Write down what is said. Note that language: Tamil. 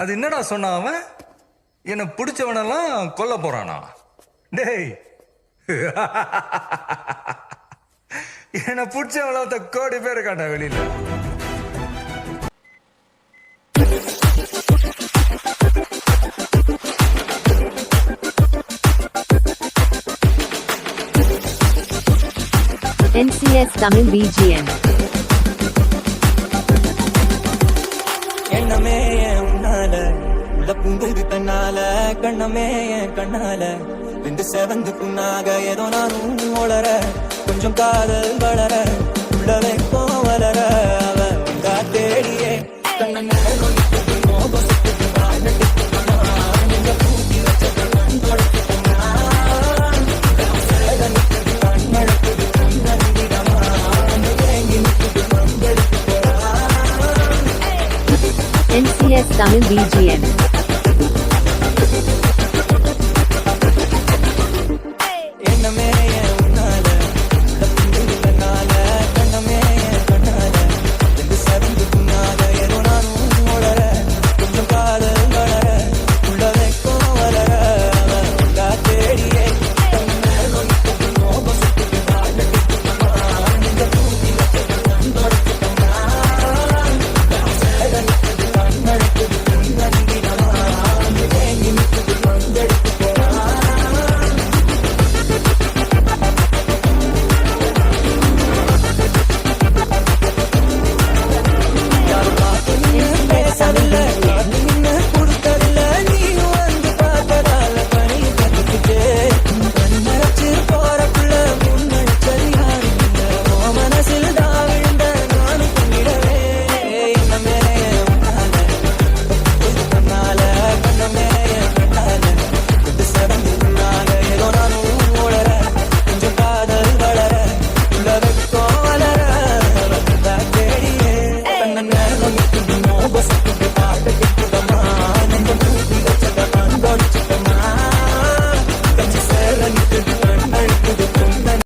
அது என்னடா சொன்னான் அவன்? என்னை பிடிச்சவனெல்லாம் கொல்ல போறானா? டேய். என்னை பிடிச்சவன கோடி பேர் இருக்காண்டா வெளியில. NCS Tamil BGM. உள்ள பூந்தது தன்னால கண்ணமே என் கண்ணால. ரெண்டு செவந்து புண்ணாக ஏதோ நானும் உளர கொஞ்சம் காதல் வளர உள்ளவே வளர அவ தேடியே Kannan NCS Tamil BGM. Thank you. Não gosta